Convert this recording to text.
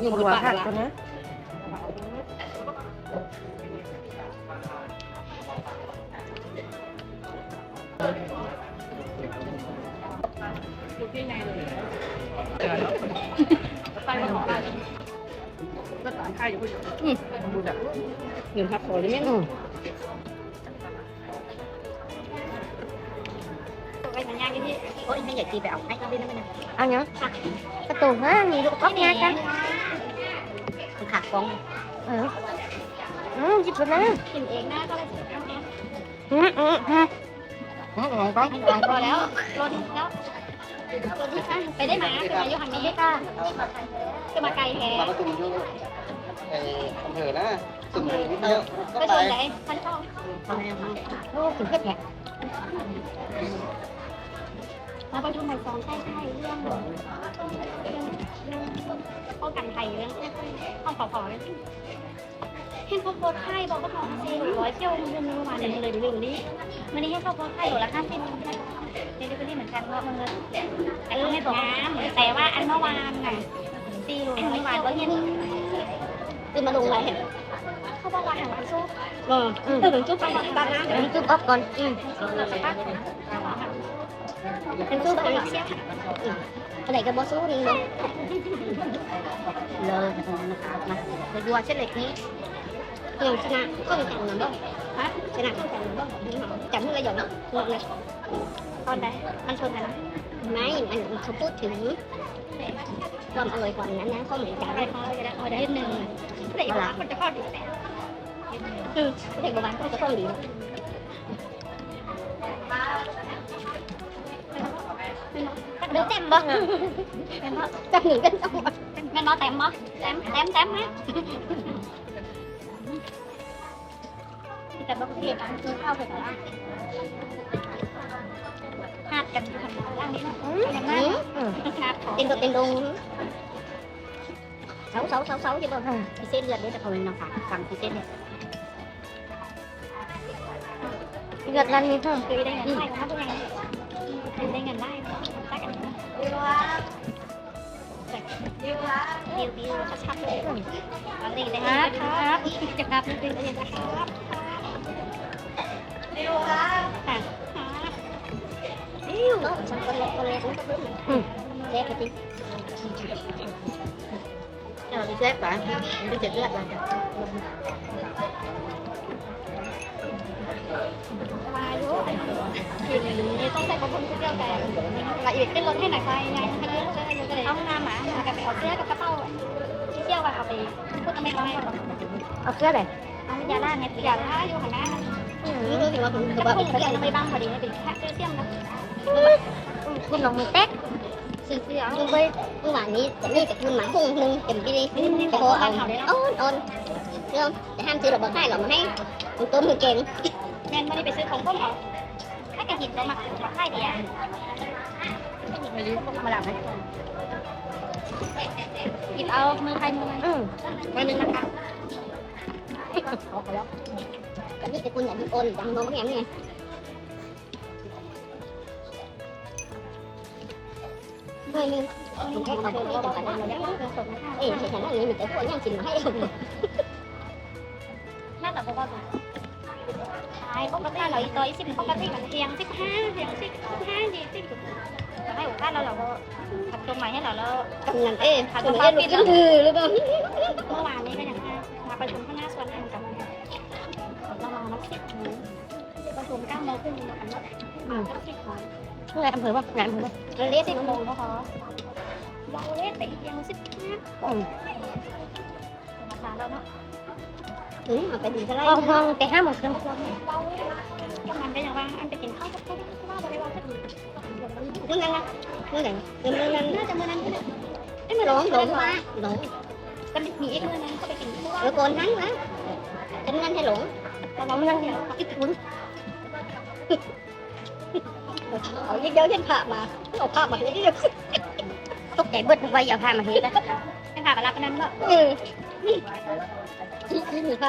อยู่หัวหักตัวนะดูที่ในเลยไปมาของอะไรก็สารไทยอยู่คุณอืมดูจากเงินทับโผล่ได้ไหมอืมไป กันที่โอ้ยไม่อยากตีไปเอาให้ก็ได้นะมันเอาเนาะประตูฮะมีลูกก๊อกงากันมันขาดฟองเอออืมหยิบตัวนะกินเองนะก็เลยอืมอืมอืมอ๋อของเขาไม่พอแล้วรถแล้วรถที่ข้างไปได้มาคือมาอยู่ทางนี้ค่ะคือมาไกลแท้มาประชุมอยู่ไอ้อำเภอนะสุ่มนิดเดียวก็ก็ไปชนไหนพันช่องโอ้ถึงก็แผล มาประชุมหมู่สองใช่ใช่เรื่องเรื่องป้องกันภัยเรื่องห้องขอขอเรื่องเห็นเขาโพสต์ไข่บอกว่าของซีร้อยเที่ยวมันเมื่อวานเนี่ยเลยดูนี่วันนี้ให้เขาโพสต์ไข่อยู่ละห้าสิบเดลิเวอรี่เหมือนกันว่ามันเลยแต่ก็ไม่บอกแต่ว่าอันเมื่อวานน่ะซีร้อยเมื่อวานก็เห็นคือมาลงอะไรเห็นเขาบอกว่าหางมันสู้เอออืมถึงจุ๊บไปบ้านนะเดี๋ยวนี้จุ๊บออฟก่อนอืม เป็นสู้ไปเสียอะไรกับบอสู้นี่เนาะเลยนะคะมาไปดูเส้นเหล็กนี้เรื่องชนะก็มีกันนบ้างฮะชนะก็กันนบ้างจำเมื่อไรหยอกเนาะงงเลยตอนใดมันชนกันนะไม่มันเขาพูดถึงความอร่อยกว่านั้นนะเขาเหมือนกันได้เขาจะได้เขาได้หนึ่งเด็กบ้านคนจะเข้าดีแต่คือเด็กบ้านเขาจะเข้าดี เดี๋ยวเต็มบ่เต็มบ่จับหนึ่งกันต้องแม่นบ่เต็มบ่เต็มเต็มเต็มฮะแต่บ่เพียกันกินข้าวไปแล้วหาดกันอยู่ข้างล่างนี้นะอย่างนั้นหาดของเต็มตัวเต็มดง sáu sáu sáu sáu chứ không thì sẽ lượt đấy là thôi nó phải cầm thì sẽ lượt เลือดรันนี่เพิ่มคือได้เงินได้นะพวกนี้คือได้เงินได้ ดิวดิวดิวชัดๆเลยอันนี้ได้ครับครับจะครับดิวดิวครับดิวครับค่ะดิวฉันคนเล็กคนเล็กก็รู้เล็กจริงเออดิเล็กป่ะดิเจ็ดเลือดอะไรมาอยู่นี่ต้องใส่กระพุ้งเดียวแต่ละเอียดขึ้นรถให้หน่อยใครไงให้ เลือกเลยก็เลยเอาน้ำหมากับไปเอาเสื้อกับกระเป๋าที่เที่ยวกันเอาไปพูดทำไมทำไมเอาเสื้อไหนเอายาล่าเนี่ยยาล่าอยู่ข้างหน้านี่ก็ถือว่าผมถือว่าเป็นเรื่องไม่บ้างพอดีนะเป็นแค่เที่ยงนะคุณลองมือเต๊กซื้อเสื้อคือเมื่อวานนี้จะนี่แต่คุณหมาพุ่งหนึ่งเต็มที่เลยแต่พอเอาโอนโอนเรื่องแต่ห้ามซื้อหรอกบอกให้หรอกมาให้มันต้มมือเก่งแม่ไม่ได้ไปซื้อของพวกเขาถ้ากระหินเรามาบอกให้เดียว ไม่รู้มาหลับไหมหยิบเอามือใครมือมันอืมมือนึงนะคะขอแล้วแต่นี่แต่คุณอย่าโอนจังโดนแข็งไงมือนึงผมแค่เอาไปให้จังหวัดนั้นเลยเอ๊ะเห็นอย่างนี้มีแต่พวกย่างกินมาให้เราน่าจะบอกว่าใช่ปกติเราอีตัวอีสิบปกติมันเพียงสิบห้าเพียงสิบห้ายี่สิบแต่ให้โอกาสเราเราก็ทำตรงใหม่ให้เราแล้วกำนันเอ๊ะทำตรงนี้รู้จักคือหรือเปล่าเมื่อวานนี้ก็ยังมาประชุมข้างหน้าส่วนแห่งกันเรามานักสิบประชุมเก้าโมงครึ่งมากันแล้วมาสิบคนเมื่อไหรอำเภอป่ะงานอำเภอป่ะเราเรียกสิบโมงก็พอเราเรียกแต่ยังสิบห้าอืมราคาแล้วเนาะ อืมเอาไปดีก็ได้ห้องห้องแต่ห้าโมงครึ่งเรามันก็ยังว่าอันไปกินข้าวกับข้าวว่าบริวารก็ดีเมื่อนั้นนะเมื่อไหร่เมื่อนั้นน่าจะเมื่อนั้นก็ได้ไอ้มาหลงหลงมาหลงก็มีอีกเมื่อนั้นก็ไปกินข้าวแล้วก่อนนั้นนะเป็นนั้นให้หลงเราบอกมันนั่งเนี่ยอีกคุณเอาเยอะๆยันผ่ามาเอาผ่ามาเยอะตกใจเบิดไว้อย่าพามาเฮ็ดนะๆยันผ่ามารับนั้นก็เออ นี่นี่ผ่